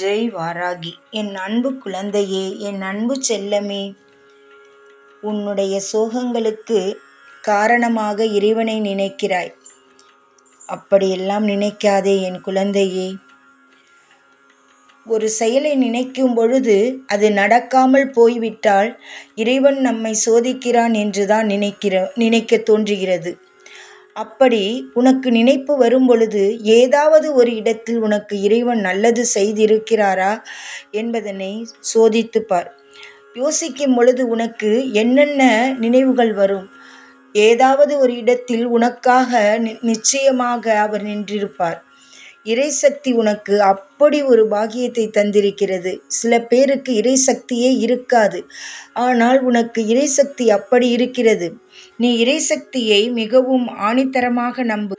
ஜெய் வாராகி. என் அன்பு குழந்தையே என் அன்பு செல்லமே. உன்னுடைய சோகங்களுக்கு காரணமாக இறைவனை நினைக்கிறாய். அப்படியெல்லாம் நினைக்காதே என் குழந்தையே. ஒரு செயலை நினைக்கும் பொழுது அது நடக்காமல் போய்விட்டால் இறைவன் நம்மை சோதிக்கிறான் என்றுதான் நினைக்கிற நினைக்க தோன்றுகிறது. அப்படி உனக்கு நினைப்பு வரும்பொழுது ஏதாவது ஒரு இடத்தில் உனக்கு இறைவன் நல்லது செய்திருக்கிறாரா என்பதனை சோதித்துப்பார். யோசிக்கும் பொழுது உனக்கு என்னென்ன நினைவுகள் வரும்? ஏதாவது ஒரு இடத்தில் உனக்காக நிச்சயமாக அவர் நின்றிருப்பார். இறைசக்தி உனக்கு அப்படி ஒரு பாக்கியத்தை தந்திருக்கிறது. சில பேருக்கு இறைசக்தியே இருக்காது. ஆனால் உனக்கு இறைசக்தி அப்படி இருக்கிறது. நீ இறைசக்தியை மிகவும் ஆணித்தரமாக நம்பு.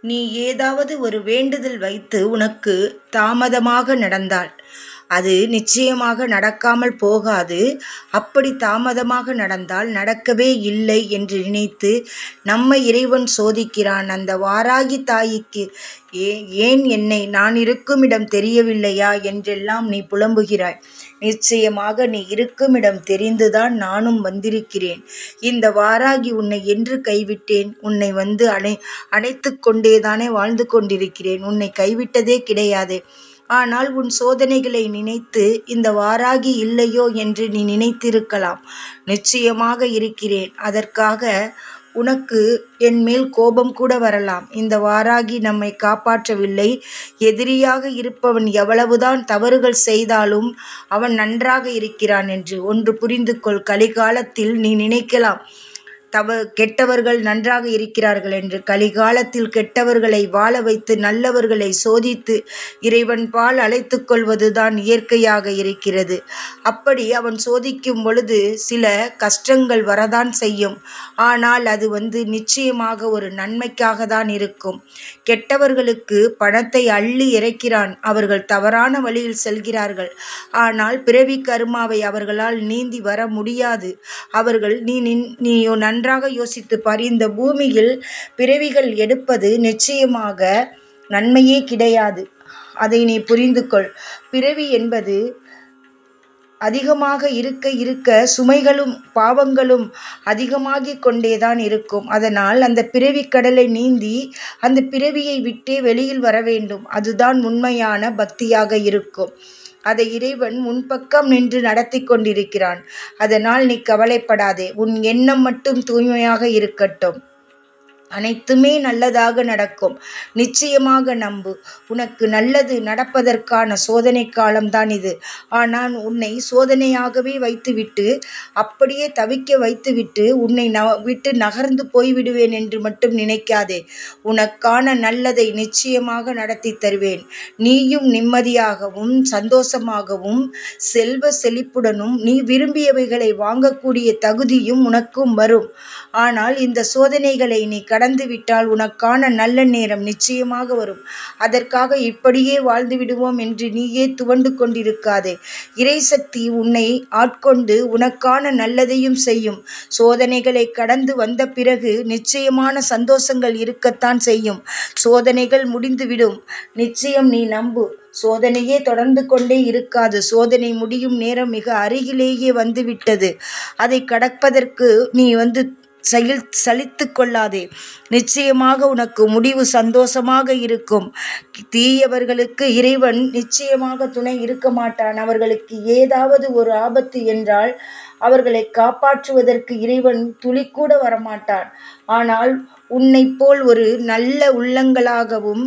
நீ ஏதாவது ஒரு வேண்டுதல் வைத்து உனக்கு தாமதமாக நடந்தாள் அது நிச்சயமாக நடக்காமல் போகாது. அப்படி தாமதமாக நடந்தால் நடக்கவே இல்லை என்று நினைத்து நம்மை இறைவன் சோதிக்கிறான் அந்த வாராகி தாய்க்கு ஏ ஏன் என்னை நான் இருக்கும் இடம் தெரியவில்லையா? என்றெல்லாம் நீ புலம்புகிறாய். நிச்சயமாக நீ இருக்கும் இடம் தெரிந்துதான் நானும் வந்திருக்கிறேன். இந்த வாராகி உன்னை என்று கைவிட்டேன். உன்னை வந்து அணை அணைத்து கொண்டேதானே வாழ்ந்து கொண்டிருக்கிறேன். உன்னை கைவிட்டதே கிடையாது. ஆனால் உன் சோதனைகளை நினைத்து இந்த வாராகி இல்லையோ என்று நீ நினைத்திருக்கலாம். நிச்சயமாக இருக்கிறேன். அதற்காக உனக்கு என் மேல் கோபம் கூட வரலாம். இந்த வாராகி நம்மை காப்பாற்றவில்லை. எதிரியாக இருப்பவன் எவ்வளவுதான் தவறுகள் செய்தாலும் அவன் நன்றாக இருக்கிறான் என்று ஒன்று புரிந்து கொள் கலிகாலத்தில் நீ நினைக்கலாம். தவ கெட்டவர்கள் நன்றாக இருக்கிறார்கள் என்று கலிகாலத்தில் கெட்டவர்களை வாழ வைத்து நல்லவர்களை சோதித்து இறைவன் பால் அழைத்து கொள்வதுதான் இயற்கையாக இருக்கிறது. அப்படி அவன் சோதிக்கும் பொழுது சில கஷ்டங்கள் வரதான் செய்யும். ஆனால் அது வந்து நிச்சயமாக ஒரு நன்மைக்காக தான் இருக்கும். கெட்டவர்களுக்கு பணத்தை அள்ளி இறைக்கிறான். அவர்கள் தவறான வழியில் செல்கிறார்கள். ஆனால் பிறவி கருமாவை அவர்களால் நீந்தி வர முடியாது. அவர்கள் நீ நீ நன் நன்றாக யோசித்து பார். இந்த பூமியில் பிறவிகள் எடுப்பது நிச்சயமாக நன்மையே கிடையாது. அதை நீ புரிந்து கொள் பிறவி என்பது அதிகமாக இருக்க இருக்க சுமைகளும் பாவங்களும் அதிகமாகி கொண்டேதான் இருக்கும். அதனால் அந்த பிறவி கடலை நீந்தி அந்த பிறவியை விட்டே வெளியில் வர வேண்டும். அதுதான் உண்மையான பக்தியாக இருக்கும். அதை இறைவன் முன்பக்கம் நின்று நடத்தி கொண்டிருக்கிறான். அதனால் நீ கவலைப்படாதே. உன் எண்ணம் மட்டும் தூய்மையாக இருக்கட்டும். அனைத்துமே நல்லதாக நடக்கும். நிச்சயமாக நம்பு. உனக்கு நல்லது நடப்பதற்கான சோதனை காலம்தான் இது. ஆனால் உன்னை சோதனையாகவே வைத்துவிட்டு அப்படியே தவிக்க வைத்துவிட்டு உன்னை ந விட்டு நகர்ந்து போய்விடுவேன் என்று மட்டும் நினைக்காதே. உனக்கான நல்லதை நிச்சயமாக நடத்தி தருவேன். நீயும் நிம்மதியாகவும் சந்தோஷமாகவும் செல்வ செழிப்புடனும் நீ விரும்பியவைகளை வாங்கக்கூடிய தகுதியும் உனக்கும் வரும். ஆனால் இந்த சோதனைகளை நீ கட கடந்துவிட்டால் உனக்கான நல்ல நேரம் நிச்சயமாக வரும். அதற்காக இப்படியே வாழ்ந்து விடுவோம் என்று நீயே துவண்டு கொண்டிருக்காதே. இறைசக்தி உன்னை ஆட்கொண்டு உனக்கான நல்லதையும் செய்யும். சோதனைகளை கடந்து வந்த பிறகு நிச்சயமான சந்தோஷங்கள் இருக்கத்தான் செய்யும். சோதனைகள் முடிந்துவிடும். நிச்சயம் நீ நம்பு. சோதனையே தொடர்ந்து கொண்டே இருக்காது. சோதனை முடியும் நேரம் மிக அருகிலேயே வந்துவிட்டது. அதை கடப்பதற்கு நீ வந்து செயல் சலித்து கொள்ளாதே நிச்சயமாக உனக்கு முடிவு சந்தோஷமாக இருக்கும். தீயவர்களுக்கு இறைவன் நிச்சயமாக துணை இருக்க மாட்டான். அவர்களுக்கு ஏதாவது ஒரு ஆபத்து என்றால் அவர்களை காப்பாற்றுவதற்கு இறைவன் துளிக்கூட வரமாட்டான். ஆனால் உன்னைப் போல் ஒரு நல்ல உள்ளங்களாகவும்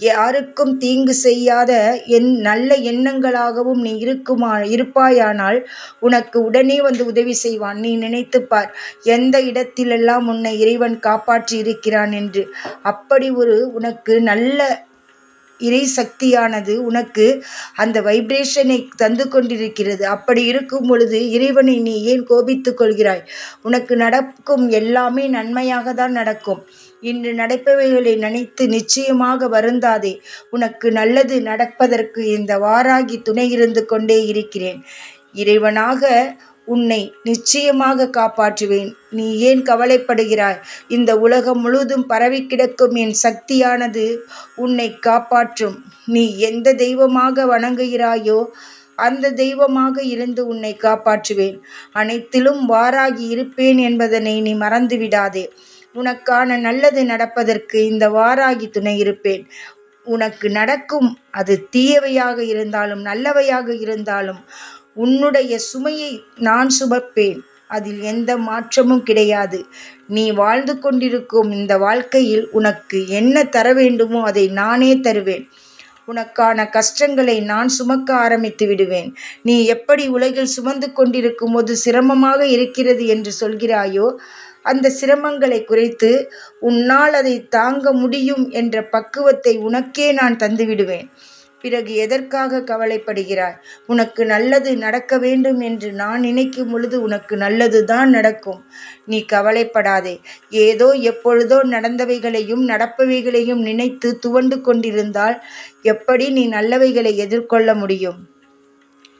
யாருக்கும் தீங்கு செய்யாத என் நல்ல எண்ணங்களாகவும் நீ இருக்குமா இருப்பாயானால் உனக்கு உடனே வந்து உதவி செய்வான். நீ நினைத்துப்பார் எந்த இடத்திலெல்லாம் உன்னை இறைவன் காப்பாற்றி இருக்கிறான் என்று. அப்படி ஒரு உனக்கு நல்ல இறை சக்தியானது உனக்கு அந்த வைப்ரேஷனை தந்து கொண்டிருக்கிறது. அப்படி இருக்கும் பொழுது இறைவனை நீ ஏன் கோபித்து கொள்கிறாய்? உனக்கு நடக்கும் எல்லாமே நன்மையாக தான் நடக்கும். இன்று நடப்பவைகளை நினைத்து நிச்சயமாக வருந்தாதே. உனக்கு நல்லது நடப்பதற்கு இந்த வாராகி துணை இருந்து கொண்டே இருக்கிறேன். இறைவனாக உன்னை நிச்சயமாக காப்பாற்றுவேன். நீ ஏன் கவலைப்படுகிறாய்? இந்த உலகம் முழுதும் பரவி கிடக்கும் என் சக்தியானது உன்னை காப்பாற்றும். நீ எந்த தெய்வமாக வணங்குகிறாயோ அந்த தெய்வமாக இருந்து உன்னை காப்பாற்றுவேன். அனைத்திலும் வாராகி இருப்பேன் என்பதனை நீ மறந்துவிடாதே. உனக்கான நல்லது நடப்பதற்கு இந்த வாராகி துணை இருப்பேன். உனக்கு நடக்கும் அது தீயவையாக இருந்தாலும் நல்லவையாக இருந்தாலும் உன்னுடைய சுமையை நான் சுமப்பேன். அதில் எந்த மாற்றமும் கிடையாது. நீ வாழ்ந்து கொண்டிருக்கும் இந்த வாழ்க்கையில் உனக்கு என்ன தர வேண்டுமோ அதை நானே தருவேன். உனக்கான கஷ்டங்களை நான் சுமக்க ஆரம்பித்து விடுவேன். நீ எப்படி உலகில் சுமந்து கொண்டிருக்கும் போது சிரமமாக இருக்கிறது என்று சொல்கிறாயோ அந்த சிரமங்களை குறைத்து உன்னால் அதை தாங்க முடியும் என்ற பக்குவத்தை உனக்கே நான் தந்துவிடுவேன். பிறகு எதற்காக கவலைப்படுகிறாய்? உனக்கு நல்லது நடக்க வேண்டும் என்று நான் நினைக்கும் பொழுது உனக்கு நல்லது தான் நடக்கும். நீ கவலைப்படாதே. ஏதோ எப்பொழுதோ நடந்தவைகளையும் நடப்பவைகளையும் நினைத்து துவண்டு கொண்டிருந்தால் எப்படி நீ நல்லவைகளை எதிர்கொள்ள முடியும்?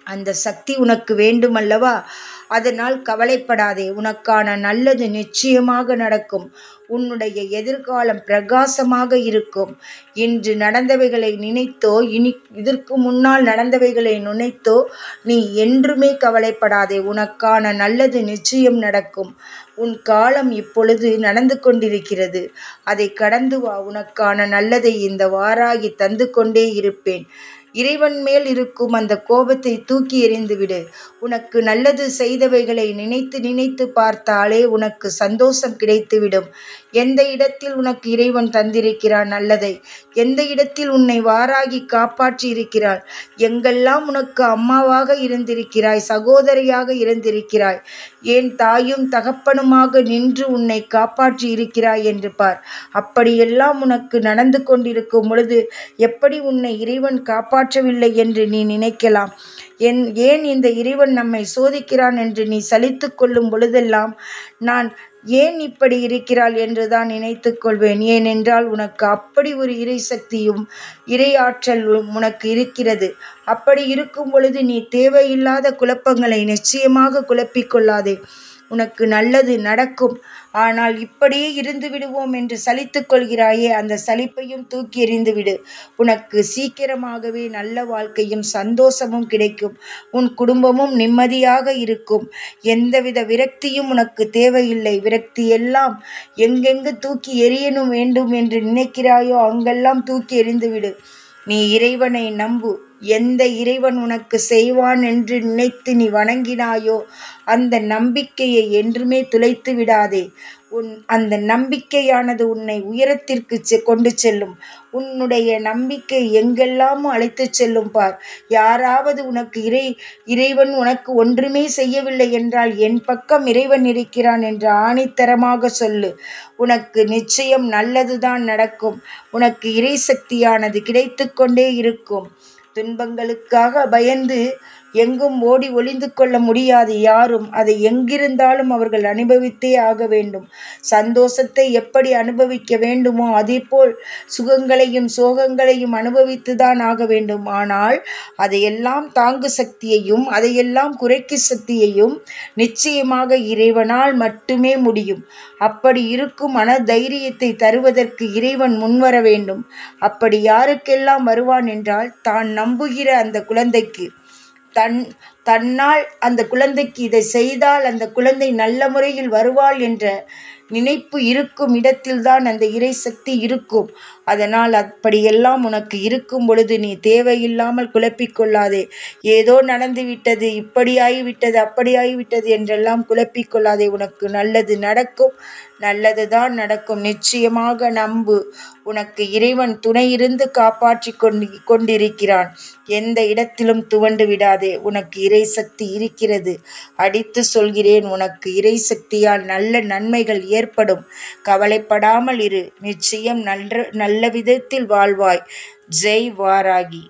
அந்த சக்தி உனக்கு வேண்டுமல்லவா? அதனால் கவலைப்படாதே உனக்கான நல்லது நிச்சயமாக நடக்கும். உன்னுடைய எதிர்காலம் பிரகாசமாக இருக்கும். இன்று நடந்தவைகளை நினைத்தோ இனி இதற்கு முன்னால் நடந்தவைகளை நினைத்தோ நீ என்றுமே கவலைப்படாதே உனக்கான நல்லது நிச்சயம் நடக்கும். உன் காலம் இப்பொழுது நடந்து கொண்டிருக்கிறது. அதை கடந்து வா உனக்கான நல்லதை இந்த வாராகி தந்து கொண்டே இருப்பேன். இறைவன் மேல் இருக்கும் அந்த கோபத்தை தூக்கி எறிந்துவிடு. உனக்கு நல்லது செய்தவைகளை நினைத்து நினைத்து பார்த்தாலே உனக்கு சந்தோஷம் கிடைத்துவிடும். எந்த இடத்தில் உனக்கு இறைவன் தந்திருக்கிறான் நல்லதை? எந்த இடத்தில் உன்னை வாராகி காப்பாற்றி இருக்கிறாள்? எங்கெல்லாம் உனக்கு அம்மாவாக இருந்திருக்கிறாய் சகோதரியாக இருந்திருக்கிறாய்? ஏன் தாயும் தகப்பனுமாக நின்று உன்னை காப்பாற்றி இருக்கிறாய் என்று பார். அப்படியெல்லாம் உனக்கு நடந்து கொண்டிருக்கும் பொழுது எப்படி உன்னை இறைவன் காப்பாற்றவில்லை என்று நீ நினைக்கலாம். என் ஏன் இந்த இறைவன் நம்மை சோதிக்கிறான் என்று நீ சலித்து கொள்ளும் பொழுதெல்லாம் நான் ஏன் இப்படி இருக்கிறாள் என்று தான் நினைத்து கொள்வேன். ஏனென்றால் உனக்கு அப்படி ஒரு இறை சக்தியும் இரையாற்றல் உனக்கு இருக்கிறது. அப்படி இருக்கும் பொழுது நீ தேவையில்லாத குழப்பங்களை நிச்சயமாக குழப்பிக்கொள்ளாதே உனக்கு நல்லது நடக்கும். ஆனால் இப்படியே இருந்து விடுவோம் என்று சலித்து கொள்கிறாயே அந்த சலிப்பையும் தூக்கி எறிந்துவிடு உனக்கு சீக்கிரமாகவே நல்ல வாழ்க்கையும் சந்தோஷமும் கிடைக்கும். உன் குடும்பமும் நிம்மதியாக இருக்கும். எந்தவித விரக்தியும் உனக்கு தேவையில்லை. விரக்தி எல்லாம் எங்கெங்கு தூக்கி எறியணும் வேண்டும் என்று நினைக்கிறாயோ அங்கெல்லாம் தூக்கி எறிந்துவிடு நீ இறைவனை நம்பு. எந்த இறைவன் உனக்கு செய்வான் என்று நினைத்து நீ வணங்கினாயோ அந்த நம்பிக்கையை என்றுமே துளைத்து விடாதே. உன் அந்த நம்பிக்கையானது உன்னை உயரத்திற்கு செ கொண்டு செல்லும். உன்னுடைய நம்பிக்கை எங்கெல்லாமும் அழைத்து செல்லும் பார். யாராவது உனக்கு இறை இறைவன் உனக்கு ஒன்றுமே செய்யவில்லை என்றால் என் பக்கம் இறைவன் இருக்கிறான் என்று ஆணித்தரமாக சொல்லு. உனக்கு நிச்சயம் நல்லதுதான் நடக்கும். உனக்கு இறை சக்தியானது கிடைத்து கொண்டே இருக்கும். துன்பங்களுக்காக பயந்து எங்கும் ஓடி ஒளிந்து கொள்ள முடியாது யாரும். அதை எங்கிருந்தாலும் அவர்கள் அனுபவித்தே ஆக வேண்டும். சந்தோஷத்தை எப்படி அனுபவிக்க வேண்டுமோ அதேபோல் சுகங்களையும் சோகங்களையும் அனுபவித்துதான் ஆக வேண்டும். ஆனால் அதையெல்லாம் தாங்கு சக்தியையும் அதையெல்லாம் குறைக்கு சக்தியையும் நிச்சயமாக இறைவனால் மட்டுமே முடியும். அப்படி இருக்கும் மன தைரியத்தை தருவதற்கு இறைவன் முன்வர வேண்டும். அப்படி யாருக்கெல்லாம் வருவான் என்றால் தான் நம்புகிற அந்த குழந்தைக்கு. தன் தன்னால் அந்த குழந்தைக்கு இதை செய்தால் அந்த குழந்தை நல்ல முறையில் வருவாள் என்ற நினைப்பு இருக்கும் இடத்தில்தான் அந்த இறை சக்தி இருக்கும். அதனால் அப்படியெல்லாம் உனக்கு இருக்கும் பொழுது நீ தேவையில்லாமல் குழப்பிக்கொள்ளாதே. ஏதோ நடந்துவிட்டது இப்படியாகி விட்டது அப்படி ஆகிவிட்டது என்றெல்லாம் குழப்பிக்கொள்ளாதே. உனக்கு நல்லது நடக்கும். நல்லது தான் நடக்கும். நிச்சயமாக நம்பு. உனக்கு இறைவன் துணையிருந்து காப்பாற்றி கொண்டு கொண்டிருக்கிறான். எந்த இடத்திலும் துவண்டு விடாதே. உனக்கு இறை சக்தி இருக்கிறது. அடித்து சொல்கிறேன் உனக்கு இறை சக்தியால் நல்ல நன்மைகள் ஏ ஏற்படும். கவலைப்படாமல் இரு. நிச்சயம் நல்ல நல்ல விதத்தில் வாழ்வாய். ஜெய் வாராகி.